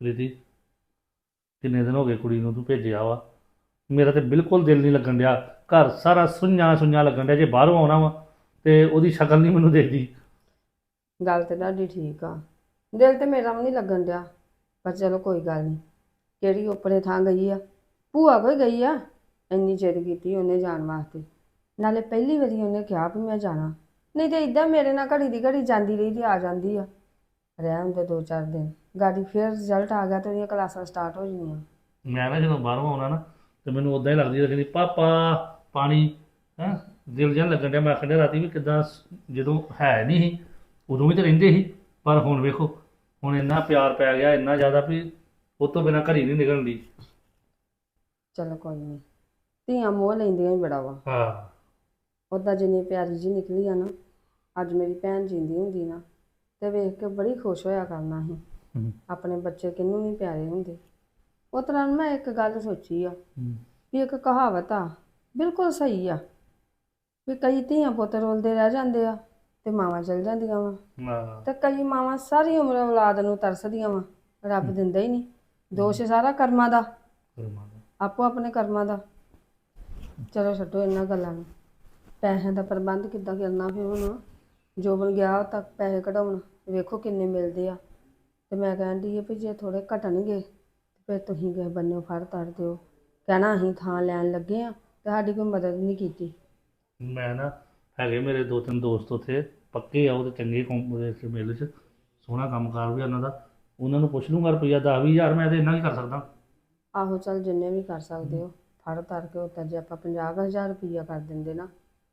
ਪ੍ਰੀਤੀ, ਕਿੰਨੇ ਦਿਨ ਹੋ ਗਏ ਕੁੜੀ ਨੂੰ ਤੂੰ ਭੇਜਿਆ ਵਾ? ਮੇਰਾ ਤੇ ਬਿਲਕੁਲ ਦਿਲ ਨਹੀਂ ਲੱਗਣ ਡਿਆ। ਘਰ ਸਾਰਾ ਸੁੰਨਾ ਸੁੰਨਾ ਲੱਗਣ ਡਿਆ, ਜੇ ਬਾਹਰੋਂ ਆਉਣਾ ਵਾ ਤੇ ਉਹਦੀ ਸ਼ਕਲ ਨਹੀਂ ਮੈਨੂੰ ਦੇਖਦੀ। ਗੱਲ ਤੇ ਤੁਹਾਡੀ ਠੀਕ ਆ। ਦਿਲ ਤੇ ਮੇਰਾ ਵੀ ਨਹੀਂ ਲੱਗਣ ਡਿਆ, ਪਰ ਚਲੋ ਕੋਈ ਗੱਲ ਨਹੀਂ। ਕਿਹੜੀ ਉੱਪਰੇ ਥਾਂ ਗਈ ਆ? ਭੂਆ ਕੋਈ ਗਈ ਆ? ਇੰਨੀ ਜਿੱਦ ਕੀਤੀ ਉਹਨੇ ਜਾਣ ਵਾਸਤੇ। ਨਾਲੇ ਪਹਿਲੀ ਵਾਰੀ ਉਹਨੇ ਕਿਹਾ ਵੀ ਮੈਂ ਜਾਣਾ। ਨਹੀਂ ਤੇ ਇਦਾਂ ਮੇਰੇ ਨਾਲ ਘੜੀ ਦੀ ਘੜੀ ਜਾਂਦੀ ਰਹੀ ਤੇ ਆ ਜਾਂਦੀ ਆ। ਰਹਿ ਹੁੰਦੇ ਦੋ ਚਾਰ ਦਿਨ। ਗਾੜੀ ਫਿਰ ਰਿਜ਼ਲਟ ਆ ਗਿਆ ਤੇ ਉਹਦੀਆਂ ਕਲਾਸਾਂ ਸਟਾਰਟ ਹੋ ਜਾਣੀਆਂ। ਮੈਂ ਨਾ ਜਦੋਂ ਬਾਹਰੋਂ ਆਉਣਾ ਨਾ ਤੇ ਮੈਨੂੰ ਉਦਾਂ ਹੀ ਲੱਗਦੀ ਲੱਗਦੀ ਪਾਪਾ ਪਾਣੀ ਹੈ ਦਿਲ ਜਿਹਾ ਲੱਗਣ ਡਿਆ। ਮੈਂ ਆਖਣ ਡਿਆ ਰਾਤੀ ਵੀ ਕਿਦਾਂ ਜਦੋਂ ਹੈ ਨਹੀਂ ਸੀ ਉਦੋਂ ਵੀ ਤਾਂ ਰਹਿੰਦੇ ਸੀ ਪਰ ਹੁਣ ਵੇਖੋ ਹੁਣ ਇੰਨਾ ਪਿਆਰ ਪੈ ਗਿਆ ਇੰਨਾ ਜ਼ਿਆਦਾ ਵੀ ਉਹ ਤੋਂ ਬਿਨਾ ਘਰੀ ਨਹੀਂ ਨਿਕਲਦੀ ਚਲੋ ਕੋਈ ਨਹੀਂ ਧੀਆਂ ਮੋਹ ਲੈਂਦੀਆਂ ਹੀ ਬੜਾ ਵਾ। ਹਾਂ। ਉੱਦਾਂ ਜਿੰਨੀ ਪਿਆਰੀ ਜੀ ਨਿਕਲੀ ਆ ਨਾ ਅੱਜ ਮੇਰੀ ਭੈਣ ਜਿੰਦੀ ਹੁੰਦੀ ਨਾ ਤੇ ਵੇਖ ਕੇ ਬੜੀ ਖੁਸ਼ ਹੋਇਆ ਕਰਨਾ ਸੀ। ਹਮ, ਆਪਣੇ ਬੱਚੇ ਕਿੰਨੂੰ ਨਹੀਂ ਪਿਆਰੇ ਹੁੰਦੇ। ਉਹ ਤਰ੍ਹਾਂ ਮੈਂ ਇੱਕ ਗੱਲ ਸੋਚੀ ਆ ਵੀ ਇੱਕ ਕਹਾਵਤ ਆ ਬਿਲਕੁਲ ਸਹੀ ਆ ਵੀ ਕਈ ਧੀਆਂ ਪੁੱਤ ਰੋਲਦੇ ਰਹਿ ਜਾਂਦੇ ਆ ਤੇ ਮਾਵਾਂ ਚਲ ਜਾਂਦੀਆਂ ਵਾ। ਹਾਂ। ਤੇ ਕਈ ਮਾਵਾਂ ਸਾਰੀ ਉਮਰ ਔਲਾਦ ਨੂੰ ਤਰਸਦੀਆਂ ਵਾ ਰੱਬ ਦਿੰਦਾ ਹੀ ਨਹੀਂ ਦੋਸ਼ ਸਾਰਾ ਕਰਮਾਂ ਦਾ। ਆਪੋ ਆਪਣੇ ਕਰਮਾਂ ਦਾ। ਚਲੋ ਛੱਡੋ ਇਹਨਾਂ ਗੱਲਾਂ ਨੂੰ। ਪੈਸਿਆਂ ਦਾ ਪ੍ਰਬੰਧ ਕਿੱਦਾਂ ਕਰਨਾ ਫਿਰ ਹੁਣ। ਜੋਬਨ ਗਿਆ ਤੱਕ ਪੈਸੇ ਕਢਾਉਣ ਵੇਖੋ ਕਿੰਨੇ ਮਿਲਦੇ ਆ। ਤੇ ਮੈਂ ਕਹਿੰਦੀ ਆ ਵੀ ਜੇ ਥੋੜੇ ਘਟਣਗੇ ਤੇ ਫਿਰ ਤੁਸੀਂ ਗਏ ਬੰਨਿਓ ਫੜ ਤੜ ਦਿਓ। ਕਹਿਣਾ ਅਸੀਂ ਥਾਂ ਲੈਣ ਲੱਗੇ ਆ ਤੇ ਸਾਡੀ ਕੋਈ ਮਦਦ ਨਹੀਂ ਕੀਤੀ। ਮੈਂ ਨਾ ਹੈਗੇ ਮੇਰੇ ਦੋ ਤਿੰਨ ਦੋਸਤ ਉੱਥੇ ਪੱਕੇ ਆ ਉਹ ਤੇ ਚੰਗੇ ਕੰਪਨੀ ਦੇ ਮਿਲ ਚ ਸੋਹਣਾ ਕੰਮਕਾਰ ਵੀ ਉਹਨਾਂ ਦਾ। ਉਹਨਾਂ ਨੂੰ ਪੁੱਛ ਲੂੰਗਾ ਰੁਪਈਆ 10 ਹਜ਼ਾਰ ਮੈਂ ਤੇ ਇੰਨਾ ਹੀ ਕਰ ਸਕਦਾ। ਆਹੋ ਚੱਲ ਜਿੰਨੇ ਵੀ ਕਰ ਸਕਦੇ ਹੋ ਫੜ ਤੜ ਕੇ ਉੱਤੇ ਜੇ ਆਪਾਂ 50000 ਰੁਪਈਆ ਕਰ ਦਿੰਦੇ ਨਾ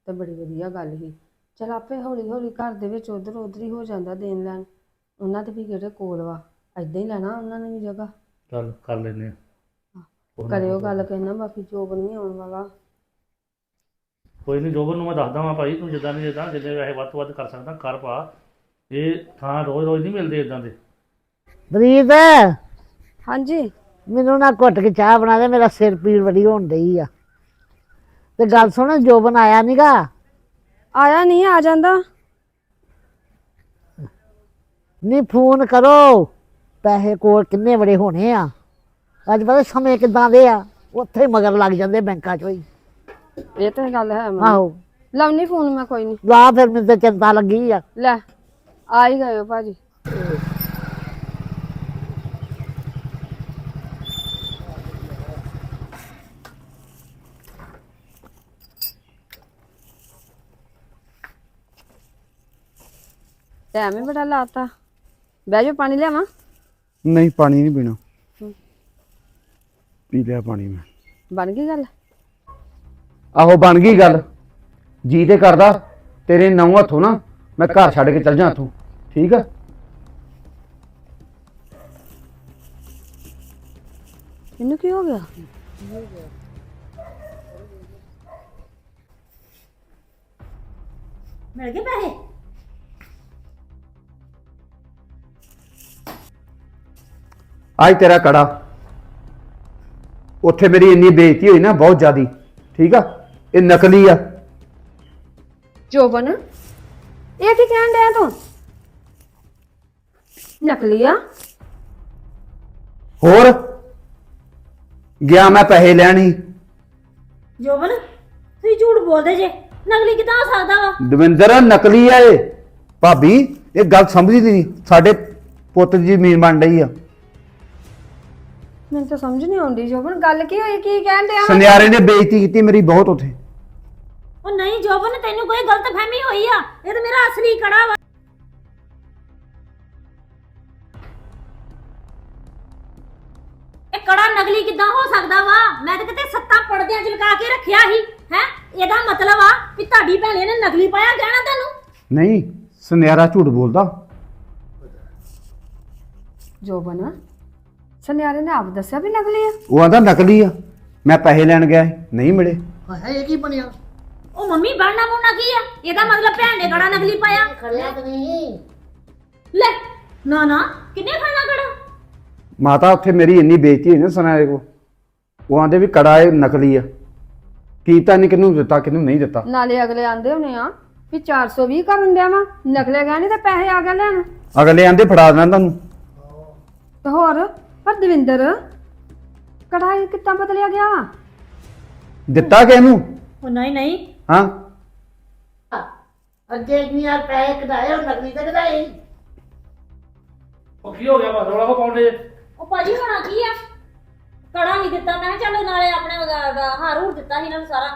ਤੇ ਬੜੀ ਵਧੀਆ ਗੱਲ ਸੀ। ਚਲ ਆਪੇ ਹੌਲੀ ਹੌਲੀ ਘਰ ਦੇ ਵਿੱਚ ਉਧਰ ਉਧਰ ਹੀ ਹੋ ਜਾਂਦਾ ਦੇਣ ਲੈਣ। ਉਹਨਾਂ ਤੇ ਵੀ ਕਿਹੜੇ ਕੋਲ ਵਾ? ਐਦਾਂ ਹੀ ਲੈਣਾ ਉਹਨਾਂ ਨੇ ਵੀ ਜਗ੍ਹਾ। ਚੱਲ ਕਰ ਲੈਨੇ ਆ। ਕਰਿਓ ਗੱਲ ਕਹਿਣਾ ਬਾਕੀ ਜੋਬਨ ਵੀ ਆਉਣ ਵਾਲਾ। ਕੋਈ ਨਹੀਂ ਜੋਬਨ ਨੂੰ ਮੈਂ ਦੱਸਦਾ ਵਾਂ ਭਾਈ ਤੂੰ ਜਿੱਦਾਂ ਨਹੀਂ ਜਿੱਦਾਂ ਜਿੰਨੇ ਵੈਸੇ ਵੱਧ ਤੋਂ ਵੱਧ ਕਰ ਸਕਦਾ ਕਰ ਪਾ। ਇਹ ਥਾਂ ਰੋਜ਼ ਰੋਜ਼ ਨਹੀਂ ਮਿਲਦੇ ਇਦਾਂ ਦੇ। ਪ੍ਰੀਤ ਹਾਂਜੀ। ਮੈਨੂੰ ਨਾ ਘੁੱਟ ਕੇ ਚਾਹ ਬਣਾ ਦੇ ਮੇਰਾ ਸਿਰ ਪੀੜ ਬੜੀ ਹੋਣ ਡਈ ਆ। ਤੇ ਗੱਲ ਸੁਣ ਜੋਬਨ ਆਇਆ ਨੀਗਾ? ਆਇਆ ਨਹੀਂ ਆ ਜਾਂਦਾ। ਨਹੀਂ ਫੋਨ ਕਰੋ। ਪੈਸੇ ਕੋਲ ਕਿੰਨੇ ਬੜੇ ਹੋਣੇ ਆ? ਅੱਜ ਪਤਾ ਸਮੇਂ ਕਿਦਾਂ ਦੇ ਆ? ਉੱਥੇ ਹੀ ਮਗਰ ਲੱਗ ਜਾਂਦੇ ਬੈਂਕਾਂ 'ਚ ਹੀ। ਇਹ ਤਾਂ ਗੱਲ ਹੈ ਮੰਮੀ। ਆਹੋ। ਲਾਉਣੀ ਫੋਨ ਮੈਂ ਕੋਈ ਨਹੀਂ। ਲਾ ਫਿਰ ਮੈਨੂੰ ਤੇ ਚਿੰਤਾ ਲੱਗੀ ਆ। ਲੈ ਆ ਹੀ ਗਏ ਹੋ ਭਾਜੀ। ਟਾਈਮ ਹੀ ਬੜਾ ਲਾਤਾ। ਬਹਿ ਜਾ ਪਾਣੀ ਲਿਆਵਾਂ? ਨਹੀਂ ਪਾਣੀ ਨਹੀਂ ਪੀਣਾ। ਪੀ ਲਿਆ ਪਾਣੀ ਮੈਂ। ਬਣ ਗਈ ਗੱਲ? ਆਹੋ ਬਣ ਗਈ ਗੱਲ। ਜੀ ਤੇ ਕਰਦਾ। ਤੇਰੇ ਨੌ ਹੱਥੋਂ ਨਾ ਮੈਂ ਘਰ ਛੱਡ ਕੇ ਚੱਲ ਜਾ ਇੱਥੋਂ। ਠੀਕ ਆ? ਇਹਨੂੰ ਕੀ ਹੋ ਗਿਆ? ਮਿਲ ਗਏ ਪੈਸੇ? ਅੱਜ ਤੇਰਾ ਕੜਾ। ਉੱਥੇ ਮੇਰੀ ਇੰਨੀ ਬੇਇੱਜ਼ਤੀ ਹੋਈ ਨਾ ਬਹੁਤ ਜ਼ਿਆਦੀ। ਠੀਕ ਆ? ਇਹ ਨਕਲੀ ਆ। ਜੋਬਨ ਇਹ ਕੀ ਕਹਿਣ ਡਿਆ ਤੂੰ? ਨਕਲੀ ਆ? ਹੋਰ? ਗਿਆ ਮੈਂ ਪੈਸੇ ਲੈਣ ਹੀ। ਜੋਬਨ ਤੁਸੀਂ ਝੂਠ ਬੋਲਦੇ ਜੇ। ਨਕਲੀ ਕਿਦਾਂ ਹੋ ਸਕਦਾ ਵਾ? ਦਵਿੰਦਰ ਨਕਲੀ ਆ ਇਹ। ਭਾਬੀ ਇਹ ਗੱਲ ਸਮਝਦੀ ਨਹੀਂ ਸਾਡੇ ਪੁੱਤ ਦੀ ਜ਼ਮੀਨ ਬਣ ਰਹੀ ਆ। ਮੈਨੂੰ ਤਾਂ ਸਮਝ ਨਹੀਂ ਆਉਂਦੀ ਜੋਬਨ ਗੱਲ ਕੀ ਹੋਈ ਕੀ ਕਹਿਣ ਡਿਆ ਵਾ? ਸੁਨਿਆਰੇ ਨੇ ਬੇਇੱਜ਼ਤੀ ਕੀਤੀ ਮੇਰੀ ਬਹੁਤ ਉੱਥੇ। ਉਹ ਨਹੀਂ ਜੋਬਨ ਤੈਨੂੰ ਕੋਈ ਗਲਤ ਫਹਿਮੀ ਹੋਈ ਆ? ਇਹ ਤਾਂ ਮੇਰਾ ਅਸਲੀ ਕੜਾ ਵਾ। ਇਹ ਕੜਾ ਨਕਲੀ ਕਿਦਾਂ ਹੋ ਸਕਦਾ ਵਾ? ਮੈਂ ਤਾਂ ਕਿਤੇ ਸੱਤਾਂ ਪੜਦਿਆਂ ਚ ਲਗਾ ਕੇ ਰੱਖਿਆ ਸੀ ਹੈ? ਇਹਦਾ ਮਤਲਬ ਆ ਵੀ ਤੁਹਾਡੀ ਭੈਣੇ ਨੇ ਨਕਲੀ ਪਾਇਆ ਗਹਿਣਾ ਤੈਨੂੰ? ਨਹੀਂ ਸੁਨਿਆਰਾ ਝੂਠ ਬੋਲਦਾ। ਜੋਬਨ ਸੁਨਿਆਰੇ ਨੇ ਆਪ ਦੱਸਿਆ ਵੀ ਨਕਲੀ ਆ? ਉਹ ਆਂਦਾ ਨਕਲੀ ਆ। ਮੈਂ ਪੈਸੇ ਲੈਣ ਗਿਆ ਸੀ, ਨਹੀਂ ਮਿਲੇ। ਇਹ ਕੀ ਬਣਿਆ? ਉਹ ਮੰਮੀ ਬਣਨਾ ਮੁੰਨਾ ਕੀ ਆ? ਇਹਦਾ ਮਤਲਬ ਭੈਣ ਨੇ ਕੜਾ ਨਕਲੀ ਪਾਇਆ। ਖੜਿਆ ਤੇ ਨਹੀਂ। ਲੈ ਨਾ ਨਾ ਕਿੰਨੇ ਖਾਣਾ ਕੜਾ ਮਾਤਾ ਉੱਥੇ ਮੇਰੀ ਇੰਨੀ ਬੇਇੱਜ਼ਤੀ ਹੋਈ ਨਾ ਸੁਨਿਆਰੇ ਕੋ ਉਹ ਆਂਦੇ ਵੀ ਕੜਾ ਇਹ ਨਕਲੀ ਆ। ਕੀਤਾ ਨਹੀਂ ਕਿਹਨੂੰ ਦਿੱਤਾ ਕਿਹਨੂੰ ਨਹੀਂ ਦਿੱਤਾ। ਨਾਲੇ ਅਗਲੇ ਆਂਦੇ ਹੋਣੇ ਆ ਵੀ 420 ਕਰਨ ਡਿਆ ਵਾ। ਨਕਲੇ ਗਹਿਣੇ ਤੇ ਪੈਸੇ ਆ ਗਏ ਲੈਣ। ਅਗਲੇ ਆਂਦੇ ਫੜਾ ਦੇਣਾ ਤੁਹਾਨੂੰ। ਤੇ ਹੋਰ? ਪਰ ਦਵਿੰਦਰ ਕੜਾ ਇਹ ਕਿੱਦਾਂ ਬਦਲਿਆ ਗਿਆ? ਦਿੱਤਾ ਕਿ ਇਹਨੂੰ? ਉਹ ਨਹੀਂ ਨਹੀਂ। ਹਾਂ। ਅੱਗੇ ਇੰਨੀ ਯਾਰ ਪੈਸੇ ਕਢਾਏ ਉਹ ਨਕਲੀ ਤੇ ਕਢਾਏ। ਉਹ ਕੀ ਹੋ ਗਿਆ? ਬਸ ਰੌਲਾ ਕੋ ਪਾਉਂਦੇ ਉਹ ਭਾਜੀ ਹੋਣਾ ਕੀ ਆ? ਕੜਾ ਨਹੀਂ ਦਿੱਤਾ। ਮੈਂ ਕਿਹਾ ਚੱਲ ਨਾਲੇ ਆਪਣੇ ਉਹਦਾ- ਉਹਦਾ ਹਾਰ ਹੂਰ ਦਿੱਤਾ ਸੀ ਇਹਨਾਂ ਨੂੰ ਸਾਰਾ।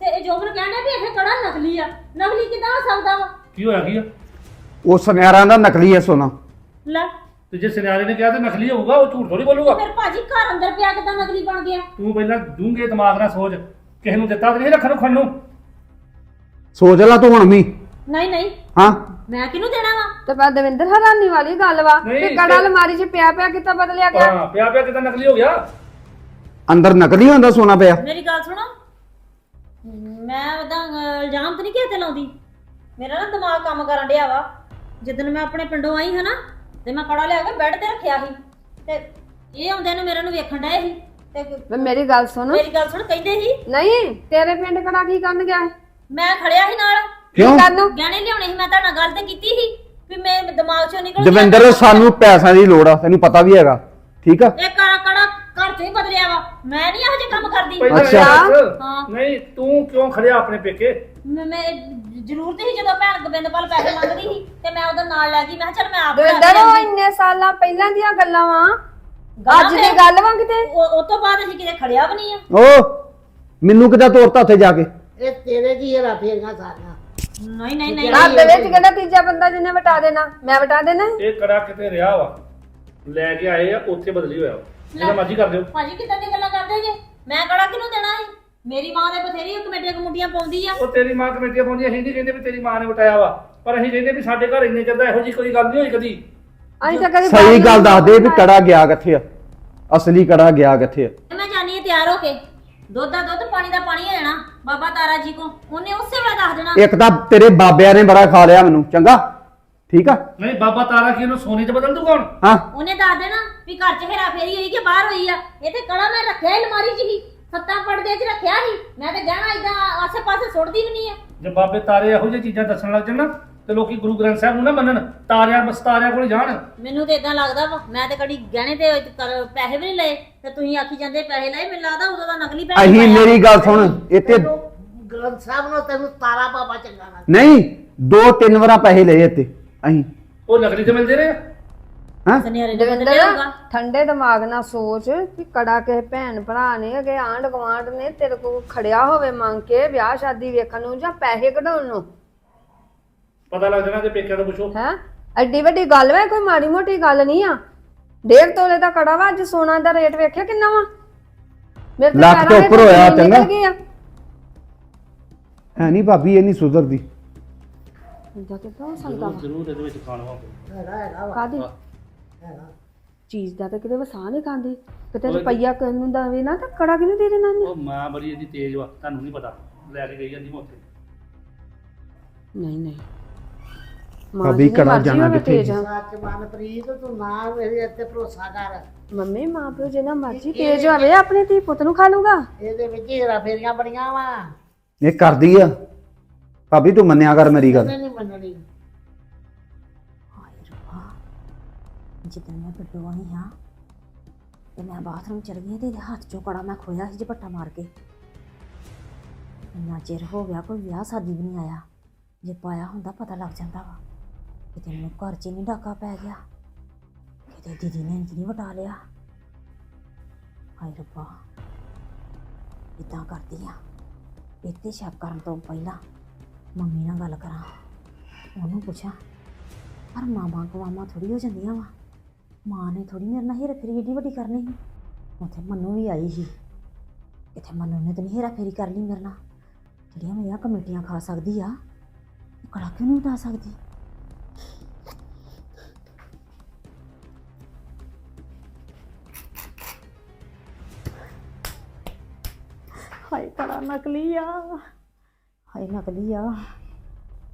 ਤੇ ਇਹ ਜੋਬਨ ਕਹਿੰਦਾ ਵੀ ਇਹ ਕੜਾ ਨਕਲੀ ਆ। ਨਕਲੀ ਕਿਦਾਂ ਹੋ ਸਕਦਾ ਵਾ? ਕੀ ਹੋਇਆ ਕੀ ਆ? ਉਹ ਸੁਨਿਆਰਾਂ ਦਾ ਨਕਲੀ ਹੈ ਸੋਨਾ ਲੈ ਤੇ ਜੇ ਸਿਨਾਰੇ ਨੇ ਕਿਹਾ ਤੇ ਨਕਲੀ ਹੋਊਗਾ ਉਹ ਝੂਠ ਥੋੜੀ ਬੋਲੂਗਾ। ਫਿਰ ਭਾਜੀ ਘਰ ਅੰਦਰ ਪਿਆ ਕਿਦਾਂ ਨਕਲੀ ਬਣ ਗਿਆ? ਤੂੰ ਪਹਿਲਾਂ ਡੂੰਘੇ ਦਿਮਾਗ ਨਾਲ ਸੋਚ ਕਿਸੇ ਨੂੰ ਦਿੱਤਾ ਤੇ ਨਹੀਂ ਰੱਖਣ ਨੂੰ ਖਣ ਨੂੰ। ਸੋਚ ਲੈ ਤੂੰ ਹੁਣ ਵੀ। ਨਹੀਂ ਨਹੀਂ। ਹਾਂ। ਮੈਂ ਕਿਹਨੂੰ ਦੇਣਾ ਵਾ? ਤੇ ਪਰ ਦਵਿੰਦਰ ਹੈਰਾਨੀ ਵਾਲੀ ਗੱਲ ਵਾ ਨਹੀਂ, ਕਿ ਕੜਾ ਤੇ- ਅਲਮਾਰੀ 'ਚ ਪਿਆ ਪਿਆ ਕਿੱਦਾਂ ਬਦਲਿਆ ਗਿਆ? ਹਾਂ ਪਿਆ ਪਿਆ ਕਿਦਾਂ ਨਕਲੀ ਹੋ ਗਿਆ? ਅੰਦਰ ਨਕਲੀ ਹੁੰਦਾ ਸੋਨਾ ਪਿਆ। ਮੇਰੀ ਗੱਲ ਸੁਣੋ। ਮੈਂ ਉਹਦਾ ਅਹ, ਇਲਜ਼ਾਮ ਤਾਂ ਨਹੀਂ ਕਿਸੇ ਤੇ ਲਾਉਂਦੀ। ਮੇਰਾ ਨਾ ਦਿਮਾਗ ਕੰਮ ਕਰਨ ਡਿਆ ਵਾ। ਜਿੱਦਣ ਮੈਂ ਆਪਣੇ ਪਿੰਡੋਂ ਆਈ ਹਾਂ ਨਾ ਤੇ ਮੈਂ ਕੜਾ ਲਿਆ ਕੇ ਬੈੱਡ ਤੇ ਰੱਖਿਆ ਸੀ। ਤੇ ਇਹ ਆਉਂਦੇ ਨੂੰ ਮੇਰੇ ਨੂੰ ਵੇਖਣ ਡਏ ਸੀ। ਤੇ ਮੇਰੀ ਗੱਲ ਸੁਣ। ਮੇਰੀ ਗੱਲ ਸੁਣ ਕਹਿੰਦੇ ਸੀ ਨਹੀਂ ਤੇਰੇ ਪਿੰਡ ਕੜਾ ਕੀ ਕਰਨ ਗਿਆ ਹੈ ਮੈਂ ਖੜਿਆ ਸੀ ਨਾਲ। ਕਿਉਂ? ਕਰਨ? ਨੂੰ ਗਹਿਣੇ ਲਿਆਉਣੇ ਸੀ ਮੈਂ ਤੁਹਾਡੇ ਨਾਲ ਗੱਲ ਤੇ ਕੀਤੀ ਸੀ ਵੀ ਮੈਂ ਦਿਮਾਗ ਚੋਂ ਨਿਕਲ ਗਿਆ। ਦਵਿੰਦਰ ਸਾਨੂੰ ਪੈਸਿਆਂ ਦੀ ਲੋੜ ਆ ਤੈਨੂੰ ਪਤਾ ਵੀ ਹੈਗਾ। ਠੀਕ ਆ? ਇਹ ਕੜਾ ਕੜਾ ਘਰ ਚੋਂ ਹੀ ਬਦਲਿਆ ਵਾ। ਮੈਂ ਨਹੀਂ ਇਹੋ ਜਿਹੇ ਕੰਮ ਕਰਦੀ। ਪਹਿਲਾਂ ਅੱਛਾ। ਇਹ ਦੱਸ, ਹਾਂ। ਨਹੀਂ ਤੂੰ ਕਿਉਂ ਖੜਿਆ ਆਪਣੇ ਪੇਕੇ? ਮੈਂ ਮੈਂ ਜ਼ਰੂਰਤ ਸੀ ਜਦੋਂ ਭੈਣ ਗੋਬਿੰਦਪਾਲ ਪੈਸੇ ਮੰਗਦੀ ਸੀ ਤੇ ਮੈਂ ਉਹਦਾ ਨਾਲ ਲੈ ਗਈ। ਮੈਂ ਕਿਹਾ ਚੱਲ ਮੈਂ ਆਪ ਲੈ ਦਵਿੰਦਰ ਉਹ ਆਉਂਦੀ। ਇੰਨੇ ਸਾਲਾਂ ਪਹਿਲਾਂ ਦੀਆਂ ਗੱਲਾਂ ਵਾ। ਅੱਜ ਦੀ ਗੱਲ ਵਾ ਕਿਤੇ? ਉਹ ਉਹ ਤੋਂ ਬਾਅਦ ਅਸੀਂ ਕਿਤੇ ਖੜਿਆ ਵੀ ਨਹੀਂ ਆ। ਓ ਮੈਨੂੰ ਕਿਦਾਂ ਤੋਰਤਾ ਉੱਥੇ ਜਾ ਕੇ? ਇਹ ਤੇਰੇ ਦੀ ਹੇਰਾ ਫੇਰੀਆਂ ਸਾਰੀਆਂ। ਨਹੀਂ ਨਹੀਂ ਨਹੀਂ। ਘਰ ਦੇ ਵਿੱਚ ਕਹਿੰਦਾ ਤੀਜਾ ਬੰਦਾ ਜਿਹਨੇ ਵਟਾ ਦੇਣਾ? ਮੈਂ ਵਟਾ ਦੇਣਾ? ਇਹ ਕੜਾ ਕਿਤੇ ਰਿਹਾ ਵਾ। ਲੈ ਕੇ ਆਏ ਆ ਉੱਥੇ ਬਦਲੀ ਹੋਇਆ ਵਾ। ਜਿਹੜਾ ਮਰਜ਼ੀ ਕਰ ਦਿਓ। ਭਾਜੀ ਕਿੱਦਾਂ ਦੀ ਗੱਲਾਂ ਕਰਦੇ ਜੇ? ਮੈਂ ਕੜਾ ਕਿਹਨੂੰ ਦੇਣਾ ਸੀ? ਮੇਰੀ ਮਾਂ ਦੇ ਬਥੇਰੀ ਕਮੇਟੀਆਂ ਕਮੁੰਡੀਆਂ ਪਾਉਂਦੀ ਆ। ਉਹ ਤੇਰੀ ਮਾਂ ਕਮੇਟੀਆਂ ਪਾਉਂਦੀ ਅਸੀਂ ਨਹੀਂ ਕਹਿੰਦੇ ਵੀ ਤੇਰੀ ਮਾਂ ਨੇ ਵਟਾਇਆ ਵਾ। ਪਰ ਅਸੀਂ ਕਹਿੰਦੇ ਵੀ ਸਾਡੇ ਘਰ ਇੰਨੇ ਚਿਰ ਦਾ ਇਹੋ ਜੀ ਕੋਈ ਗੱਲ ਨਹੀਂ ਹੋਈ ਕਦੀ। ਅਸੀਂ ਤਾਂ ਕਦੇ ਸਹੀ ਗੱਲ ਦੱਸ ਦੇ ਵੀ ਕੜਾ ਗਿਆ ਕਿੱਥੇ ਆ? ਅਸਲੀ ਕੜਾ ਗਿਆ ਕਿੱਥੇ ਆ? ਤੇ ਮੈਂ ਜਾਣੀ ਆ ਤਿਆਰ ਹੋ ਕੇ। ਦੁੱਧ ਦਾ ਦੁੱਧ ਪਾਣੀ ਦਾ ਪਾਣੀ ਹੋ ਜਾਣਾ ਬਾਬਾ ਤਾਰਾ ਜੀ ਕੋ ਉਹਨੇ ਉਸੇ ਵੇਲੇ ਦੱਸ ਦੇਣਾ। ਇੱਕ ਤਾਂ ਤੇਰੇ ਬਾਬਿਆਂ ਨੇ ਬੜਾ ਖਾ ਲਿਆ ਮੈਨੂੰ ਚੰਗਾ? ਠੀਕ ਆ? ਨਹੀਂ ਬਾਬਾ ਤਾਰਾ ਕੀ ਉਹਨੂੰ ਸੋਨੇ 'ਚ ਬਦਲ ਦੂ ਕੌਣ ਹਾਂ। ਉਹਨੇ ਦੱਸ ਦੇਣਾ ਵੀ ਘਰ 'ਚ ਹੇਰਾ ਫੇਰੀ ਹੋਈ ਕਿ ਬਾਹਰ ਹੋਈ ਆ। ਇਹ ਤੇ ਕੜਾ ਮੈਂ ਰੱਖਿਆ ਸੀ ਅਲਮਾਰੀ 'ਚ ਹੀ। ਸੱਤਾਂ ਪਰਦੇ 'ਚ ਰੱਖਿਆ ਸੀ ਮੈਂ ਤੇ ਗਹਿਣਾ ਇਦਾਂ ਆਸੇ-ਪਾਸੇ ਸੁੱਟਦੀ ਵੀ ਨਹੀਂ ਆ। ਜੇ ਬਾਬੇ ਤਾਰੇ ਇਹੋ ਜਿਹੀ ਚੀਜ਼ਾਂ ਦੱਸਣ ਲੱਗ ਜਾਣ ਨਾ ਤੇ ਲੋਕੀ ਗੁਰੂ ਗ੍ਰੰਥ ਸਾਹਿਬ ਨੂੰ ਨਾ ਮੰਨਣ ਤਾਰਿਆਂ ਬਸ ਤਾਰਿਆਂ ਕੋਲ ਜਾਣ। ਮੈਨੂੰ ਤੇ ਇਦਾਂ ਲੱਗਦਾ ਵਾ ਮੈਂ ਤੇ ਕੜੀ ਗਹਿਣੇ ਤੇ ਕਰ- ਪੈਸੇ ਵੀ ਨਹੀਂ ਲਏ ਤੇ ਤੁਸੀਂ ਆਖੀ ਜਾਂਦੇ ਪੈਸੇ ਲਏ ਮੈਨੂੰ ਲੱਗਦਾ ਉਦੋਂ ਦਾ ਨਕਲੀ ਪੈਸੇ ਅਹੀਂ ਪਾਇਆ। ਮੇਰੀ ਗੱਲ ਸੁਣ ਇੱਥੇ ਤੈਨੂੰ ਗ੍ਰੰਥ ਸਾਹਿਬ ਨੂੰ ਤੈਨੂੰ ਤਾਰਾ ਬਾਬਾ ਚੰਗਾ ਲੱਗਦਾ। ਨਹੀਂ ਦੋ ਤਿੰਨ ਵਾਰਾਂ ਪੈਸੇ ਲਏ ਇੱਥੇ ਅਹੀਂ। ਉਹ ਨਕਲੀ ਤੇ ਮਿਲਦੇ ਨੇ ਹਾਂ? ਸੁਨਿਆਰੇ ਨੇ ਬਦਲਿਆ ਹੋਊਗਾ ਦਵਿੰਦਰ ਠੰਡੇ ਦਿਮਾਗ ਨਾਲ ਸੋਚ ਕਿ ਕੜਾ ਕਿਸੇ ਭੈਣ ਭਰਾ ਨੇ ਅਗੇ ਆਂਢ ਗੁਆਂਢ ਨੇ ਤੇਰੇ ਕੋਲ ਖੜਿਆ ਹੋਵੇ ਮੰਗ ਕੇ ਵਿਆਹ ਸ਼ਾਦੀ ਵੇਖਣ ਨੂੰ ਜਾਂ ਪੈਸੇ ਕਢਾਉਣ ਨੂੰ? ਪਤਾ ਲੱਗ ਜਾਣਾ ਤੇ ਪੇਕਿਆਂ ਤੋਂ ਪੁੱਛੋ। ਹੈ? ਐਡੀ ਵੱਡੀ ਗੱਲ ਵਾ ਕੋਈ ਮਾੜੀ ਮੋਟੀ ਗੱਲ ਨਹੀਂ ਆ। ਡੇਢ ਤੋਲੇ ਦਾ ਕੜਾ ਵਾ ਅੱਜ ਸੋਨਾ ਦਾ ਰੇਟ ਵੇਖਿਆ ਕਿੰਨਾ ਵਾ? ਮੇਰੇ ਤੇ ਲੱਖ ਪੈਰਾਂ ਤੋਂ ਦੇ ਉੱਪਰ ਹੋਇਆ, ਨਿਕਲ ਚੰਗਾ। ਗਏ ਆ। ਹੈ ਨਹੀਂ ਭਾਬੀ ਇਹ ਨਹੀਂ ਸੁਧਰਦੀ। ਕਿੱਦਾਂ ਹੋ ਸਕਦਾ ਵਾ ਜ਼ਰੂਰ ਇਹਦੇ ਵਿੱਚ ਖਾਣਾ ਵਾ ਹੈਗਾ ਚੀਜ਼ ਦਾ ਤਾਂ ਕਿਤੇ ਵਸਾ ਨਹੀਂ ਖਾਂਦੀ। ਕਿਤੇ ਰੁਪਈਆ ਕਿਸ ਨੂੰ ਦਵੇ ਨਾ ਤਾਂ ਕੜਾ ਕਿਹਨੂੰ ਦੇ ਦੇਣਾ ਇਹਨੇ? ਉਹ ਮਾਂ ਬੜੀ ਇਹਦੀ ਤੇਜ਼ ਵਾ ਤੁਹਾਨੂੰ ਨਹੀਂ ਪਤਾ। ਲੈ ਕੇ ਗਈ ਜਾਂਦੀ ਮੈਂ ਉੱਥੇ ਨਹੀਂ ਨਹੀਂ। ਮਾਂ ਭਾਬੀ ਜਿੰਨੀ ਕੜਾ ਮਰਜ਼ੀ ਜਾਣਾ ਹੋਵੇ ਕਿੱਥੇ? ਤੇਜ਼ ਆ। ਸੱਚ ਮਨਪ੍ਰੀਤ ਤੂੰ ਨਾ ਮੇਰੇ ਉੱਤੇ ਭਰੋਸਾ ਕਰ। ਮੰਮੀ ਮਾਂ ਪਿਓ ਜਿੰਨਾ ਮਰਜ਼ੀ ਤੇਜ਼ ਹੋਵੇ ਆਪਣੇ ਧੀ ਪੁੱਤ ਨੂੰ ਖਾ ਲੂਗਾ। ਇਹਦੇ ਵਿੱਚ ਹੇਰਾ ਫੇਰੀਆਂ ਬੜੀਆਂ ਵਾ। ਇਹ ਕਰਦੀ ਆ। ਭਾਬੀ ਤੂੰ ਮੰਨਿਆ ਕਰ ਮੇਰੀ ਗੱਲ। ਨਹੀਂ ਮੰਨਣੀ। ਜਿੱਦਾਂ ਮੈਂ ਪਿੰਡੋਂ ਆਈ ਹਾਂ ਤੇ ਮੈਂ ਬਾਥਰੂਮ ਚਲ ਗਈ ਤੇ ਇਹਦੇ ਹੱਥ ਚੋਂ ਕੜਾ ਮੈਂ ਖੋਇਆ ਸੀ ਝਪੱਟਾ ਮਾਰ ਕੇ। ਇੰਨਾ ਚਿਰ ਹੋ ਗਿਆ ਕੋਈ ਵਿਆਹ ਸ਼ਾਦੀ ਵੀ ਨਹੀਂ ਆਇਆ। ਜੇ ਪਾਇਆ ਹੁੰਦਾ ਪਤਾ ਲੱਗ ਜਾਂਦਾ ਵਾ। ਕਿਤੇ ਮੈਨੂੰ ਘਰ 'ਚ ਨਹੀਂ ਡਾਕਾ ਪੈ ਗਿਆ। ਕਿਤੇ ਦੀਦੀ ਨੇ ਨਹੀਂ ਵਟਾ ਲਿਆ। ਹਾਏ ਰੱਬਾ ਇਦਾਂ ਕਰਦੀ ਆ। ਇੱਥੇ ਸ਼ੱਕ ਕਰਨ ਤੋਂ ਪਹਿਲਾਂ ਮੰਮੀ ਨਾਲ ਗੱਲ ਕਰਾਂ, ਉਹਨੂੰ ਪੁੱਛਾਂ, ਪਰ ਮਾਮਾ ਗਵਾਮਾ ਥੋੜੀ ਹੋ ਜਾਂਦੀਆਂ ਵਾ। ਮਾਂ ਨੇ ਥੋੜੀ ਮੇਰੇ ਨਾਲ ਹੀਰਾ ਫੇਰੀ ਏਡੀ ਵੱਡੀ ਕਰਨੀ ਸੀ। ਉੱਥੇ ਮੰਨੂ ਵੀ ਆਈ ਸੀ। ਇੱਥੇ ਮੰਨੂ ਨੇ ਤਾਂ ਨਹੀਂ ਹੀਰਾ ਫੇਰੀ ਕਰ ਲਈ ਮੇਰੇ ਨਾਲ। ਜਿਹੜੀਆਂ ਮੇਰੀਆਂ ਕਮੇਟੀਆਂ ਖਾ ਸਕਦੀ ਆ ਉਹ ਕੜਾ ਕਿਉਂ ਨਹੀਂ ਉਡਾ ਸਕਦੀ? ਹਾਏ ਕੜਾ ਨਕਲੀ ਆ। ਹਾਏ ਨਕਲੀ ਆ।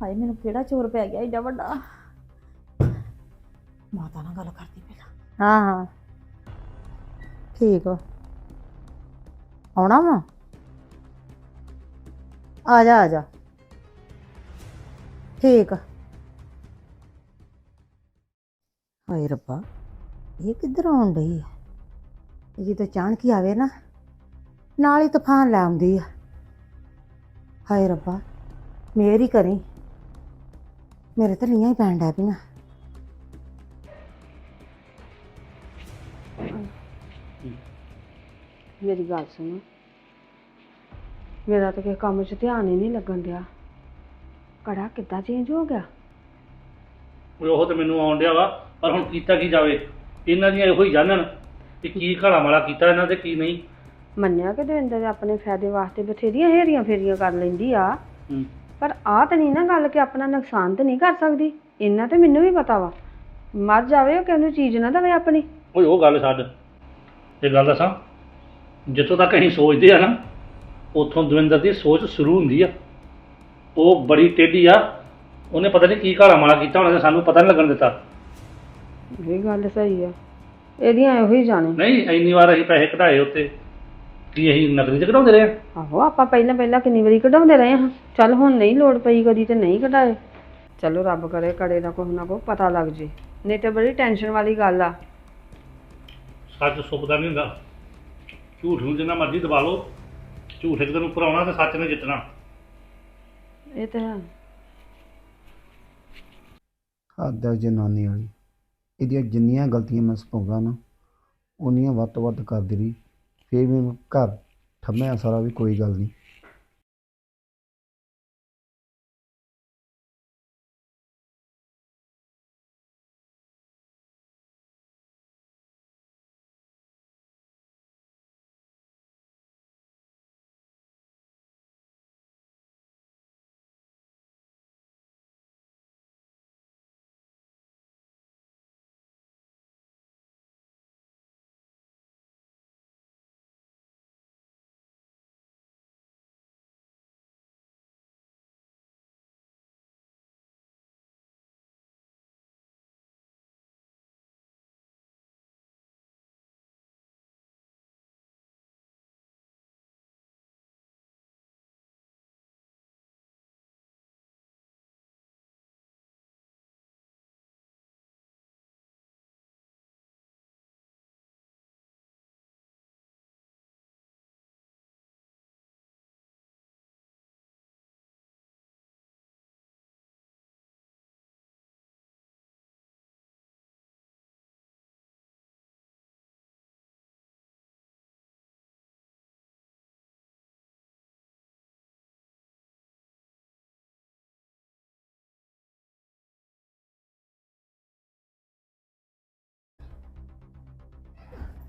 ਹਾਏ ਮੈਨੂੰ ਕਿਹੜਾ ਚੋਰ ਪੈ ਗਿਆ ਏਡਾ ਵੱਡਾ? ਮਾਤਾ ਨਾਲ ਗੱਲ ਕਰਦੀ ਪਹਿਲਾਂ ਹਾਂ ਹਾਂ। ਠੀਕ ਆ। ਆਉਣਾ ਵਾ? ਆ ਜਾ ਆ ਜਾ। ਠੀਕ ਆ। ਹਾਏ ਰੱਬਾ, ਇਹ ਕਿੱਧਰ ਆਉਣ ਡਈ ਆ? ਇਹ ਜਦੋਂ ਅਚਾਨਕ ਹੀ ਆਵੇ ਨਾ, ਨਾਲ ਹੀ ਤੂਫਾਨ ਲੈ ਆਉਂਦੀ ਆ। ਹਾਏ ਰੱਬਾ, ਮੇਰ ਹੀ ਕਰੀ। ਮੇਰੇ ਤੇ ਲੀਆਂ ਹੀ ਪੈਣ ਡੈ ਪਈਆਂ। ਮੇਰੀ ਗੱਲ ਸੁਣੋ। ਮੇਰਾ ਤਾਂ ਕਿਸੇ ਕੰਮ 'ਚ ਧਿਆਨ ਹੀ ਨਹੀਂ ਲੱਗਣ ਡਿਆ। ਕੜਾ ਕਿੱਦਾਂ ਚੇਂਜ ਹੋ ਗਿਆ? ਉਹ ਤੇ ਮੈਨੂੰ ਆਉਣ ਡਿਆ ਵਾ ਪਰ ਹੁਣ ਕੀਤਾ ਕੀ ਜਾਵੇ? ਇਹਨਾਂ ਦੀਆਂ ਇਹੋ ਹੀ ਜਾਣਨ ਕਿ ਕੀ ਘਾਲਾ ਮਾਲਾ ਕੀਤਾ ਇਹਨਾਂ ਤੇ ਕੀ ਨਹੀਂ। ਮੰਨਿਆ ਕਿ ਦਵਿੰਦਰ ਆਪਣੇ ਫਾਇਦੇ ਵਾਸਤੇ ਬਥੇਰੀਆਂ ਹੇਰੀਆਂ ਫੇਰੀਆਂ ਕਰ ਲੈਂਦੀ ਆ? ਹੂੰ। ਪਰ ਆਹ ਤਾਂ ਨਹੀਂ ਨਾ ਗੱਲ ਕਿ ਆਪਣਾ ਨੁਕਸਾਨ ਤਾਂ ਨਹੀਂ ਕਰ ਸਕਦੀ। ਇੰਨਾ ਤੇ ਮੈਨੂੰ ਵੀ ਪਤਾ ਵਾ। ਮਰ ਜਾਵੇ ਉਹ ਕਹਿੰਦੇ ਚੀਜ਼ ਨਾ ਦਵੇ ਆਪਣੀ। ਓਏ ਉਹ ਗੱਲ ਛੱਡ। ਇਹ ਗੱਲ ਦੱਸਾਂ ਜਿੱਥੋਂ ਤੱਕ ਅਸੀਂ ਸੋਚਦੇ ਆ ਨਾ ਉੱਥੋਂ ਦਵਿੰਦਰ ਦੀ ਸੋਚ ਸ਼ੁਰੂ ਹੁੰਦੀ ਆ। ਉਹ ਬੜੀ ਟੇਢੀ ਆ। ਉਹਨੇ ਪਤਾ ਨਹੀਂ ਕੀ ਘਾਲਾ ਮਾਲਾ ਕੀਤਾ ਹੋਣਾ ਤੇ ਸਾਨੂੰ ਪਤਾ ਨਹੀਂ ਲੱਗਣ ਦਿੱਤਾ। ਇਹ ਗੱਲ ਸਹੀ ਆ। ਇਹਦੀਆਂ ਇਹੋ ਹੀ ਜਾਣੇ। ਨਹੀਂ ਇੰਨੀ ਵਾਰ ਅਸੀਂ ਪੈਸੇ ਕਢਾਏ ਉੱਤੇ। ਕੀ ਅਸੀਂ ਨਕਲੀ ਚ ਕਢਾਉਂਦੇ ਰਹੇ ਆ? ਆਹੋ ਆਪਾਂ ਪਹਿਲਾਂ ਪਹਿਲਾਂ ਕਿੰਨੀ ਵਾਰੀ ਕਢਾਉਂਦੇ ਰਹੇ ਹਾਂ ਚੱਲ ਹੁਣ ਨਹੀਂ ਲੋੜ ਪਈ ਕਦੀ ਤੇ ਨਹੀਂ ਕਢਾਏ। ਚਲੋ ਰੱਬ ਕਰੇ ਕੜੇ ਦਾ ਕੁਛ ਨਾ ਕੁਛ ਪਤਾ ਲੱਗ ਜੇ। ਨਹੀਂ ਤੇ ਬੜੀ ਟੈਨਸ਼ਨ ਵਾਲੀ ਗੱਲ ਆ। ਸੱਚ ਸੁੱਕਦਾ ਨਹੀਂ ਹੁੰਦਾ। ਝੂਠ ਨੂੰ ਜਿੰਨਾ ਮਰਜ਼ੀ ਦਬਾ ਲਓ। ਝੂਠ ਇੱਕ ਦਿਨ ਉੱਪਰ ਆਉਣਾ ਤੇ ਸੱਚ ਨੇ ਜਿੱਤਣਾ। ਇਹ ਤਾਂ ਹੈ। ਹੱਦ ਹੈ ਜਨਾਨੀ ਵਾਲੀ। ਇਹਦੀਆਂ ਜਿੰਨੀਆਂ ਗਲਤੀਆਂ ਮੈਂ ਸਪਾਉਂਦਾ ਨਾ ਉਨੀਆਂ ਵੱਧ ਤੋਂ ਵੱਧ ਕਰਦੀ ਰਹੀ। ਫੇਰ ਵੀ ਮੈਂ ਘਰ ਠੰਮਿਆ ਸਾਰਾ ਵੀ ਕੋਈ ਗੱਲ ਨਹੀਂ।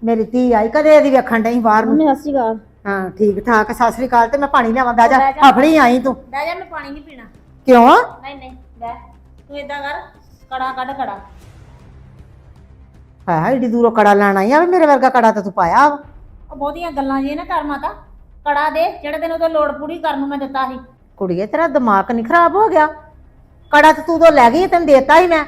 ਮੇਰੀ ਧੀ ਆਈ ਕਦੇ ਇਹਦੀ ਵੇਖਣ ਡਈ ਬਾਹਰ ਨੂੰ? ਮੰਮੀ ਸਤਿ ਸ਼੍ਰੀ ਅਕਾਲ। ਹਾਂ ਠੀਕ ਠਾਕ ਸਤਿ ਸ੍ਰੀ ਅਕਾਲ ਤੇ ਮੈਂ ਪਾਣੀ ਲਿਆਵਾਂ ਬਹਿ ਜਾ। ਬਹਿ ਜਾ। ਹਫੜੀ ਆਈ ਤੂੰ। ਬਹਿ ਜਾ ਮੈਂ ਪਾਣੀ ਨਹੀਂ ਪੀਣਾ। ਕਿਉਂ? ਨਹੀਂ ਨਹੀਂ ਬਹਿ। ਤੂੰ ਇਦਾਂ ਕਰ ਕੜਾ ਕੱਢ ਕੜਾ। ਹਾਂ ਏਡੀ ਦੂਰੋਂ ਕੜਾ ਲੈਣ ਆਈ ਆ ਵੀ ਮੇਰੇ ਵਰਗਾ ਕੜਾ ਤਾਂ ਤੂੰ ਪਾਇਆ ਵਾ। ਉਹ ਬਹੁਤੀਆਂ ਗੱਲਾਂ ਜੇ ਨਾ ਕਰ ਮਾਤਾ। ਕੜਾ ਦੇ ਜਿਹੜੇ ਤੈਨੂੰ ਉਹਦਾ ਲੋੜ ਪੂਰੀ ਕਰਨ ਨੂੰ ਮੈਂ ਦਿੱਤਾ ਸੀ। ਕੁੜੀਏ ਤੇਰਾ ਦਿਮਾਗ ਨਹੀਂ ਖਰਾਬ ਹੋ ਗਿਆ? ਕੜਾ ਤੇ ਤੂੰ ਉਦੋਂ ਲੈ ਗਈ ਤੈਨੂੰ ਦੇਤਾ ਹੀ ਮੈਂ।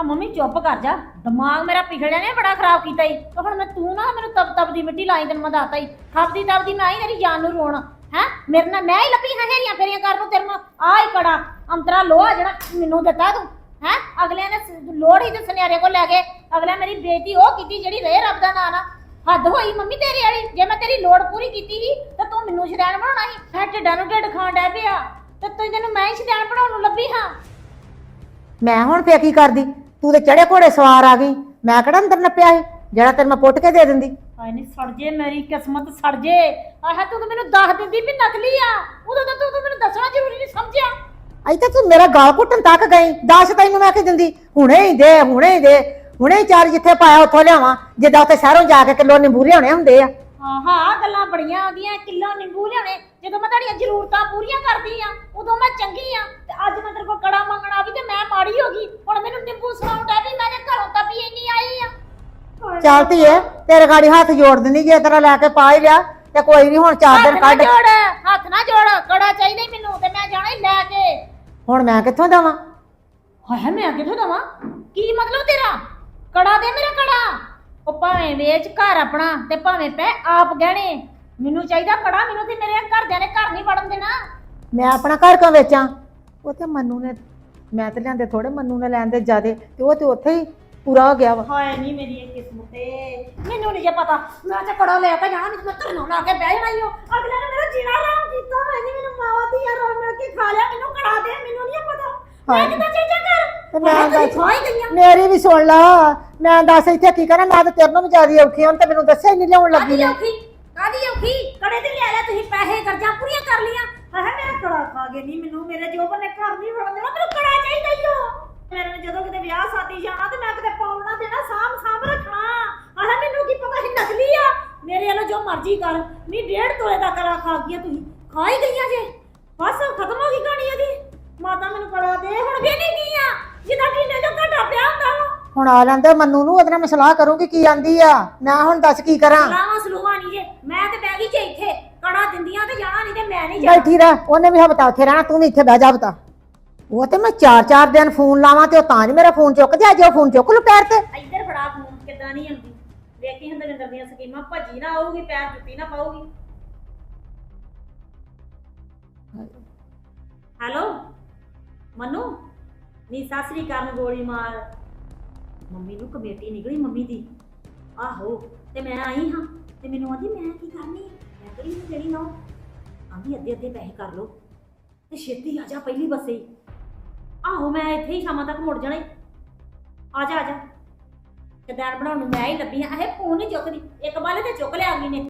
ਆ ਮੰਮੀ ਚੁੱਪ ਕਰ ਜਾ। ਦਿਮਾਗ ਮੇਰਾ ਪਿਛੜਿਆ ਨੇ ਬੜਾ ਖਰਾਬ ਕੀਤਾ ਈ। ਤੇ ਹੁਣ ਮੈਂ ਤੂੰ ਨਾ ਮੈਨੂੰ ਤਬ ਤਬ ਦੀ ਮਿੱਟੀ ਲਾਈ ਤੈਨੂੰ ਮੈਂ ਦੱਸਤਾ ਈ। ਖਪਦੀ ਤਬਦੀ ਮੈਂ ਆਈ ਤੇਰੀ ਜਾਨ ਨੂੰ ਰੋਣ। ਹੈ? ਮੇਰੇ ਨਾਲ ਮੈਂ ਹੀ ਲੱਭੀ ਹਾਂ ਹੇਰੀਆਂ ਫੇਰੀਆਂ ਕਰਨ ਨੂੰ, ਤੇਰੇ ਨਾਲ ਆ ਹੀ ਕੜਾ। ਅੰਤਰਾ ਲੋਹਾ ਜਿਹੜਾ ਮੈਨੂੰ ਦਿੱਤਾ ਤੂੰ। ਹੈ? ਅਗਲਿਆਂ ਨੇ ਲੋੜ ਹੀ ਤੇ ਸੁਨਿਆਰੇ ਕੋਲ ਲੈ ਗਏ ਅਗਲਿਆਂ ਮੇਰੀ ਬੇਇੱਜ਼ਤੀ ਉਹ ਕੀਤੀ ਜਿਹੜੀ ਰਹੇ ਰੱਬ ਦਾ ਨਾਂ ਨਾ। ਹੱਦ ਹੋਈ ਮੰਮੀ ਤੇਰੀ ਵਾਲੀ। ਜੇ ਮੈਂ ਤੇਰੀ ਲੋੜ ਪੂਰੀ ਕੀਤੀ ਸੀ, ਤਾਂ ਤੂੰ ਮੈਨੂੰ ਸ਼ਰੈਣ ਬਣਾਉਣਾ ਸੀ। ਮੈਂ ਢਿੱਡਾਂ ਨੂੰ ਢਿੱਡ ਖਾਣ ਡੈ ਪਿਆ। ਤੇ ਤੂੰ ਤੈਨੂੰ ਮੈਂ ਹੀ ਸ਼ਰੈਣ ਬਣਾਉਣ ਨੂੰ ਲੱਭੀ ਹਾਂ। ਮੈਂ ਹੁਣ ਫੇਰ ਕੀ ਕਰਦੀ? ਤੂੰ ਤੇ ਚੜੇ ਘੋੜੇ ਸਵਾਰ ਆ ਗਈ। ਮੈਂ ਕਿਹੜਾ ਅੰਦਰ ਨੱਪਿਆ ਸੀ? ਜਿਹੜਾ ਤੈਨੂੰ ਮੈਂ ਪੁੱਟ ਕੇ ਦੇ ਦਿੰਦੀ। ਹਾਏ ਨਹੀਂ ਸੜ ਜੇ ਮੇਰੀ ਕਿਸਮਤ ਸੜ ਜੇ। ਆਹ ਤੂੰ ਤਾਂ ਮੈਨੂੰ ਦੱਸ ਦਿੰਦੀ ਵੀ ਨਕਲੀ ਆ। ਉਦੋਂ ਤਾਂ ਤੂੰ ਤੂੰ ਮੈਨੂੰ ਦੱਸਣਾ ਜ਼ਰੂਰੀ ਨਹੀਂ ਸਮਝਿਆ? ਇੱਥੇ ਤੂੰ ਮੇਰਾ ਗਾਲ ਘੁੱਟਣ ਤੱਕ ਗਈ। ਦੱਸ ਤੈਨੂੰ ਮੈਂ ਕਿ ਦਿੰਦੀ? ਹੁਣੇ ਹੀ ਦੇ ਹੁਣੇ ਹੀ ਦੇ। ਹੁਣੇ ਹੀ ਚਾਰ ਜਿੱਥੇ ਪਾਇਆ ਉੱਥੋਂ ਲਿਆਵਾਂ। ਜਿੱਦਾਂ ਉੱਥੇ ਸ਼ਹਿਰੋਂ ਜਾ ਕੇ ਕਿਲੋ ਨਿੰਬੂ ਲਿਆਉਣੇ ਹੁੰਦੇ ਆ। ਹਾਂ ਹਾਂ ਗੱਲਾਂ ਬੜੀਆਂ ਆ ਗਈਆਂ ਕਿਲੋ ਨਿੰਬੂ ਲਿਆਉਣੇ। ਜਦੋਂ ਮੈਂ ਤੁਹਾਡੀਆਂ ਜ਼ਰੂਰਤਾਂ ਪੂਰੀਆਂ ਕਰਦੀ ਆ ਉਦੋਂ ਮੈਂ ਚੰਗੀ ਆ। ਤੇ ਅੱਜ ਮੈਂ ਤੇਰੇ ਕੋਲ ਕੜਾ ਮੰਗਣ ਆ ਗਈ ਤੇ ਮੈਂ ਮਾੜੀ ਹੋ ਗਈ। ਹੁਣ ਮੈਨੂੰ ਨਿੰਬੂ ਸੁਣਾਉਣ ਡੈ ਵੀ ਮੈਂ ਤੇ ਘਰੋਂ ਤਾਂ ਵੀ ਇੰਨੀ ਆਈ ਆ। ਚੱਲ ਧੀਏ ਤੇਰੇ ਗਾੜੀ ਹੱਥ ਜੋੜ ਦਿੰਦੀ ਜੇ ਤੇਰਾ ਲੈ ਕੇ ਪਾ ਹੀ ਲਿਆ ਤੇ ਕੋਈ ਨਹੀਂ ਹੁਣ ਚਾਰ ਹੱਥ ਦਿਨ ਨਾ ਕੱਢ। ਜੋੜ ਹੱਥ ਨਾ ਜੋੜ ਕੜਾ ਚਾਹੀਦਾ ਮੈਨੂੰ ਤੇ ਮੈਂ ਜਾਣਾ ਈ ਲੈ ਕੇ। ਹੁਣ ਮੈਂ ਕਿੱਥੋਂ ਦੇਵਾਂ? ਹਾਏ ਮੈਂ ਕਿੱਥੋਂ ਦਵਾਂ? ਕੀ ਮਤਲਬ ਤੇਰਾ? ਕੜਾ ਦੇ ਮੇਰਾ ਕੜਾ। ਉਹ ਭਾਵੇਂ ਵੇਚ ਘਰ ਆਪਣਾ ਤੇ ਭਾਵੇਂ ਪੈ ਆਪ ਗਹਿਣੇ। ਮੈਨੂੰ ਚਾਹੀਦਾ ਕੜਾ ਮੈਨੂੰ ਤੇ ਮੇਰੇ ਘਰਦਿਆਂ ਨੇ ਘਰ ਨਹੀਂ ਵੜਨ ਦੇਣਾ। ਮੈਂ ਆਪਣਾ ਘਰ ਕਿਉਂ ਵੇਚਾਂ? ਉਹ ਤੇ ਮੰਨੂ ਨੇ ਮੈਂ ਤੇ ਲਿਆਂਦੇ ਥੋੜੇ ਮੰਨੂ ਨੇ ਲੈਂਦੇ ਜਿਆਦੇ ਤੇ ਉਹ ਤੇ ਉੱਥੇ ਹੀ ਪੂਰਾ ਹੋ ਗਿਆ ਵਾ। ਹਾਏ ਨਹੀਂ ਮੇਰੀ ਇਹ ਕਿਸਮਤ ਏ ਮੈਨੂੰ ਨਹੀਂ ਜੇ ਪਤਾ ਮੈਂ ਤੇ ਕੜਾ ਲੈ ਕੇ ਜਾਣਾ ਨਹੀਂ ਮੈਂ ਲਾ ਕੇ ਬਹਿ ਜਾਣਾ ਅਗਲੇ ਨੇ ਮੇਰਾ ਜੀਣਾ ਆਰਾਮ ਕੀਤਾ ਹੋਇਆ ਨਹੀਂ ਮੈਨੂੰ ਮਾਵਾ ਦੀ ਯਾਰ ਰੋਣ ਮਿਲ ਕੇ ਖਾ ਲਿਆ ਮੈਨੂੰ ਕੜਾ ਦੇ ਮੈਨੂੰ ਨਹੀਂ ਪਤਾ। ਮੈਂ ਹਾਏ। ਕਿਦਾਂ ਚੇਚਾ ਕਰ ਤੇ ਮੈਂ ਦੱਸ ਖਾਈ ਗਈਆਂ ਮੇਰੀ ਵੀ ਸੁਣ ਲਾ। ਮੈਂ ਦੱਸ ਇੱਥੇ ਕੀ ਕਰਾਂ? ਮੈਂ ਤਾਂ ਤੇਰੇ ਨੂੰ ਵੀ ਜ਼ਿਆਦਾ ਔਖੀ ਹਾਂ ਤੇ ਮੈਨੂੰ ਦੱਸਿਆ ਹੀ ਨਹੀਂ ਲਿਆਉਣ ਲੱਗੀ ਕਾਦੀ ਨੇ ਔਖੀ? ਕਾਦੀ ਔਖੀ? ਕੜੇ ਤੇ ਲੈ ਲਿਆ ਤੁਸੀਂ ਪੈਸੇ ਕਰਜ਼ਾ ਪੂਰੀਆਂ ਕਰ ਲੀਆਂ ਹਾਏ ਮੇਰਾ ਕੜਾ ਖਾ ਗਏ ਨਹੀਂ ਮੈਨੂੰ। ਮੇਰੇ ਜੋਬਨ ਨੇ ਘਰ ਨਹੀਂ ਵੜਨ ਦੇਣਾ ਮੈਨੂੰ ਕੜਾ ਚਾਹੀਦਾ ਹੀ ਨੇ ਜਦੋਂ ਕਿਤੇ ਵਿਆਹ ਸ਼ਾਦੀ ਜਾਣਾ ਤੇ ਮੈਂ ਕਿਤੇ ਪਾਉਣਾ ਦੇਣਾ ਸਾਂਭ ਸਾਂਭ ਰੱਖਣਾ। ਹਾਏ ਮੈਨੂੰ ਕੀ ਪਤਾ ਸੀ ਨਕਲੀ ਆ? ਮੇਰੇ ਵੱਲੋਂ ਜੋ ਮਰਜ਼ੀ ਕਰ। ਨਹੀਂ ਡੇਢ ਤੋਲੇ ਦਾ ਕੜਾ ਖਾ ਗਈਆਂ ਤੁਸੀਂ। ਖਾ ਹੀ ਗਈਆਂ ਜੇ। ਬਸ ਖਤਮ ਹੋ ਗਈ ਕਹਾਣੀ ਇਹਦੀ। ਮਾਤਾ ਮੈਨੂੰ ਕੜਾ ਦੇ। ਹੁਣ ਵੀ ਨਹੀਂ ਗਈਆਂ ਜਿੱਦਾਂ ਟੀਨੇ ਜੋ ਘਾਟਾ ਪਿਆ ਹੁੰਦਾ ਵਾ। ਹੁਣ ਆ ਲੈਂਦੇ ਮੰਨੂ ਨੂੰ ਉਹਦੇ ਨਾਲ ਮੈਂ ਸਲਾਹ ਕਰੂੰਗੀ ਕੀ ਆਂਦੀ ਆ। ਮੈਂ ਹੁਣ ਦੱਸ ਕੀ ਕਰਾਂ। ਲਾਵਾਂ ਸਲੂਹਾਂ ਨਹੀਂ ਜੇ ਮੈਂ ਤੇ ਬਹਿ ਗਈ ਜੇ ਇੱਥੇ ਕੜਾ ਦਿੰਦੀਆਂ ਤੇ ਜਾਣਾ ਨਹੀਂ ਤੇ ਮੈਂ ਨਹੀਂ ਜਾਣਾ। ਬੈਠੀ ਰਹਿ ਉਹਨੇ ਵੀ ਹਬਤਾ ਉੱਥੇ ਰਹਿਣਾ ਤੂੰ ਵੀ ਇੱਥੇ ਬਹਿ ਜਾ ਬਤਾ ਉਹ ਤੇ ਮੈਂ ਚਾਰ ਚਾਰ ਦਿਨ ਫੋਨ ਲਾਵਾਂ ਤੇ ਉਹ ਤਾਂ ਨਹੀਂ ਮੇਰਾ ਫੋਨ ਚੁੱਕਦੇ ਅੱਜ ਉਹ ਫੋਨ ਚੁੱਕ ਲੂ ਪੈਰ ਤੇ। ਇੱਧਰ ਫੜਾ ਫੋਨ ਕਿੱਦਾਂ ਨਹੀਂ ਆਉਂਦੀ। ਵੇਖੀ ਹੰਦਰਿੰਦਰ ਦੀਆਂ ਸਕੀਮਾਂ ਭੱਜੀ ਨਾ ਆਊਗੀ ਪੈਰ ਜੁੱਤੀ ਨਾ ਪਾਊਗੀ। ਹੈਲੋ? ਮਨੂ? ਨੀ ਸਾਸਰੀ ਕਰਨ ਗੋਲੀ ਮਾਰ। ਮੰਮੀ ਨੂੰ ਕਮੇਟੀ ਨਿਕਲੀ ਮੰਮੀ ਦੀ। ਆਹੋ, ਤੇ ਮੈਂ ਆਈ ਹਾਂ, ਤੇ ਮੈਨੂੰ ਆਂਦੀ, ਮੈਂ ਕੀ ਕਰਨੀ ਮੈਂ ਕਿਹੜੀ ਨੂੰ ਦੇਣੀ ਨਾ ਆਂਦੀ, ਅੱਧੇ ਅੱਧੇ ਪੈਸੇ ਕਰ ਲੋ ਤੇ ਛੇਤੀ ਆ ਜਾ, ਪਹਿਲੀ ਬੱਸੇ ਹੀ। ਆਹੋ, ਮੈਂ ਇੱਥੇ ਹੀ ਸ਼ਾਮਾਂ ਤੱਕ ਮੁੜ ਜਾਣਾ ਈ। ਆ ਜਾ ਆ ਜਾ। ਕਿਦਾਂ ਬਣਾਉਣ ਨੂੰ ਮੈਂ ਹੀ ਲੱਭੀ ਆ ਇਹ ਫੋਨ ਨਹੀਂ ਚੁੱਕਦੀ। ਇੱਕ ਬਾਲੇ ਤੇ ਚੁੱਕ ਲਿਆ ਅਗਲੀ ਨੇ।